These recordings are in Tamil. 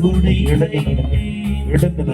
எழுந்து நில்லுங்க. எழுந்து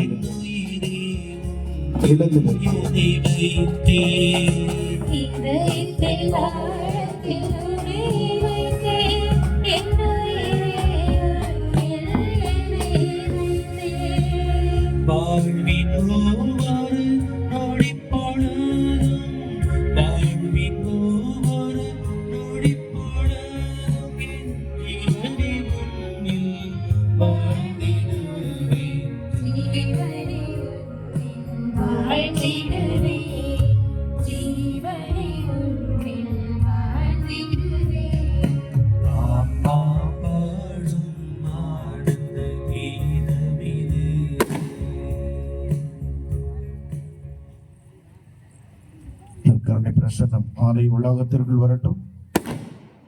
மாலை உலகத்திற்குள் வரட்டும்.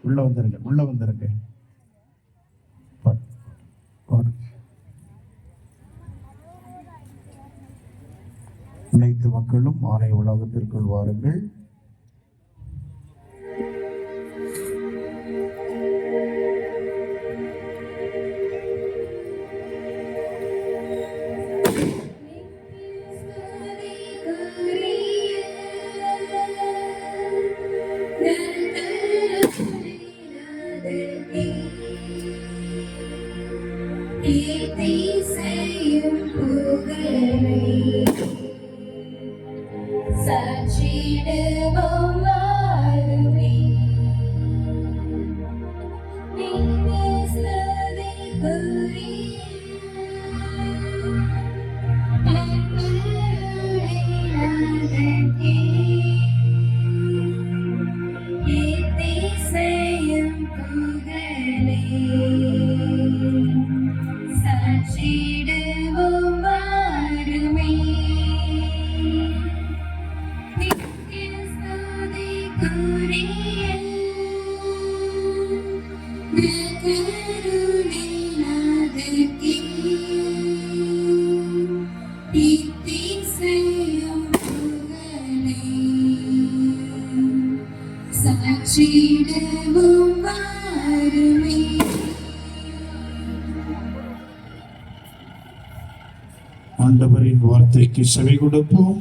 உள்ள வந்துருங்க உள்ள வந்துருங்க. அனைத்து மக்களும் மாலை உலகத்திற்குள் வாருங்கள். ஆண்டவரின் வார்த்தைக்கு செவி கொடுப்போம்.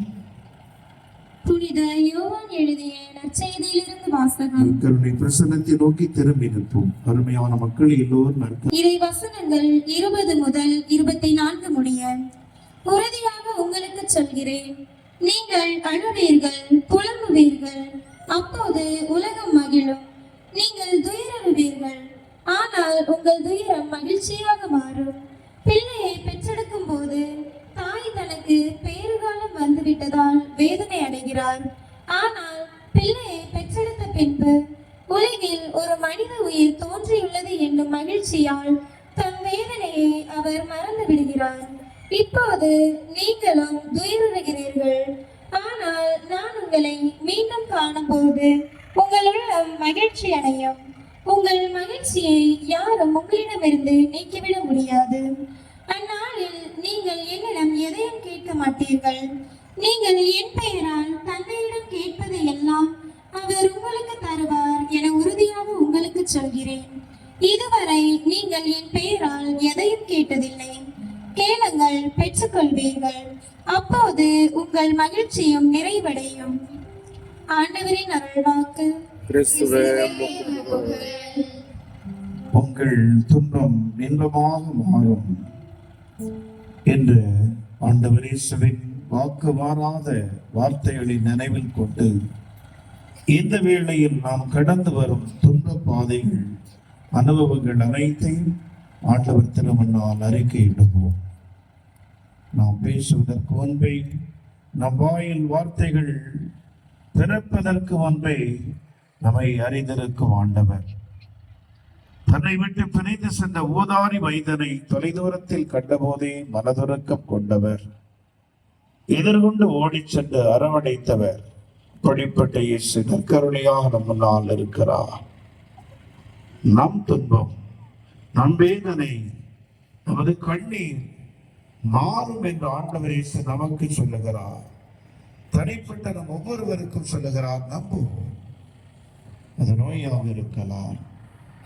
புனித யோவான் எழுதிய நற்செய்தியிலிருந்து வாசகம். கருணை பிரசன்னத்தை நோக்கி திரும்பி நிற்போம். அருமையான மக்கள் எல்லோரும் நற்க இறை வசனங்கள் இருபது முதல் இருபத்தி நான்கு முடிய உறுதியாக உங்களுக்கு சொல்கிறேன். நீங்கள் அழுவீர்கள் புலம்புவீர்கள் அப்போது உலகம் மகிழும். நீங்கள் துயருவீர்கள் ஆனால் உங்கள் துயரம் மகிழ்ச்சியாக மாறும். பிள்ளையை பெற்றெடுக்கும் போது தாய் பேறுகாலம் வந்துவிட்டதால் வேதனை அடைகிறார். ஆனால் பிள்ளையை பெற்றெடுத்த பின்பு உலகில் ஒரு மனித உயிர் தோன்றியுள்ளது என்னும் மகிழ்ச்சியால் தன் வேதனையை அவர் மறந்து விடுகிறார். இப்போது நீங்களும் துயருகிறீர்கள் ஆனால் நான் உங்களை மீண்டும் காணும்போது உங்கள் உள்ளம் மகிழ்ச்சி அடையும். உங்கள் மகிழ்ச்சியை யாரும் உங்களிடமிருந்து நீக்கிவிட முடியாது. அண்ணா என்னிடம் எதையும் கேட்க மாட்டீர்கள். நீங்கள் என் பெயரால் தந்தையிடம் கேட்பதை எல்லாம் அவர் உங்களுக்கு தருவார் என உறுதியாக உங்களுக்கு சொல்கிறேன். இதுவரை நீங்கள் என் பெயரால் எதையும் கேட்டதில்லை. கேளுங்கள் பெற்றுக்கொள்வீர்கள். அப்போது உங்கள் மகிழ்ச்சியும் நிறைவடையும். ஆண்டவரின் அருள்வாக்கு. கிறிஸ்துவே உங்கள் துன்பம் இன்பமாக மாறும். என்று ஆண்டவரேசுவின் வாக்கு மாறாத வார்த்தைகளை நினைவில் கொண்டு இந்த வேளையில் நாம் கடந்து வரும் துன்ப பாதைகள் அனுபவங்கள் அனைத்தையும் ஆண்டவர் திருமண்ணால் அறிக்கையிடுவோம் நாம் பேசுவதற்கு முன்பே நம் வாயில் வார்த்தைகள் பிறப்பதற்கு முன்பே நம்மை அறிந்திருக்கும் ஆண்டவர். தன்னை விட்டு பிணைந்து சென்ற ஊதாரி வைதனை தொலைதூரத்தில் கண்டபோதே மனதுறக்கம் கொண்டவர். எதிர்கொண்டு ஓடிச் சென்று அரவணைத்தவர். இப்படிப்பட்ட இயேசு நற்கருணையாக நம் முன்னால் இருக்கிறார். நம் துன்பம் நம் வேதனை நமது கண்ணீர் மாறும் என்று ஆண்டவர் இயேசு நமக்கு சொல்லுகிறார். தனிப்பட்ட நம் ஒவ்வொருவருக்கும் சொல்லுகிறார் நம்புவோம் அது நோயாக இருக்கலாம்.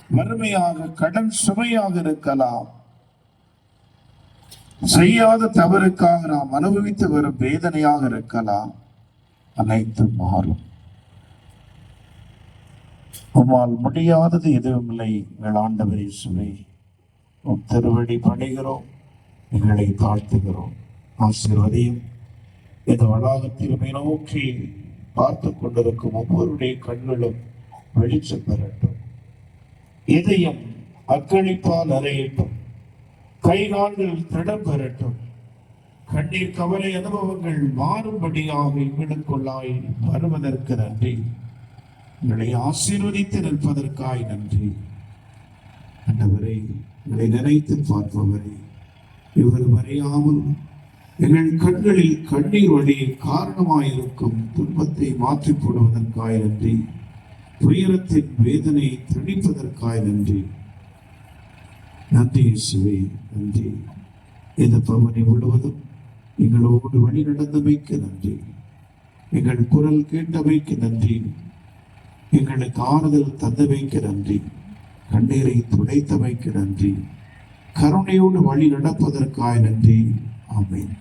வறுமையாக கடன் சுமையாக இருக்கலாம். செய்யாத தவறுக்காக நாம் அனுபவித்து வரும் வேதனையாக இருக்கலாம். அனைத்தும் மாறும். உம்மால் முடியாதது எதுவுமில்லை எங்கள் ஆண்டவரே சுவை உம் திருவடி பணிகிறோம் எங்களை தாழ்த்துகிறோம். ஆசீர்வதியும். இந்த வளாகத்தில் நோக்கி பார்த்து கொண்டிருக்கும் ஒவ்வொருடைய கண்களும் வெளிச்சம் பெறட்டும். இதயம் அக்களிப்பால் அறையட்டும் கை கால்கள் திடம் பெறட்டும். கண்ணீர் கவலை அனுபவங்கள் மாறும்படியாக எங்களுக்குள்ளாய் வருவதற்கு நன்றி. உங்களை ஆசீர்வதித்து நிற்பதற்காய் நன்றி. அண்டவரை உங்களை நினைத்து பார்ப்பவரே இவர் வரையாமல் எங்கள் கண்களில் கண்ணீர் வழியை காரணமாயிருக்கும் துன்பத்தை மாற்றிப் போடுவதற்காய் நன்றி. துயரத்தின் வேதனையை தணிப்பதற்காய் நன்றி. நன்றி இயேசுவே நன்றி. இந்த பவனி முழுவதும் எங்களோடு வழி நடந்தமைக்கு நன்றி. எங்கள் குரல் கேட்டமைக்கு நன்றி. எங்களுக்கு ஆறுதல் தந்தமைக்கு நன்றி. கண்ணீரை துடைத்தமைக்கு நன்றி. கருணையோடு வழி நடப்பதற்காய் நன்றி. ஆமேன்.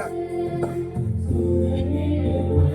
Thank you.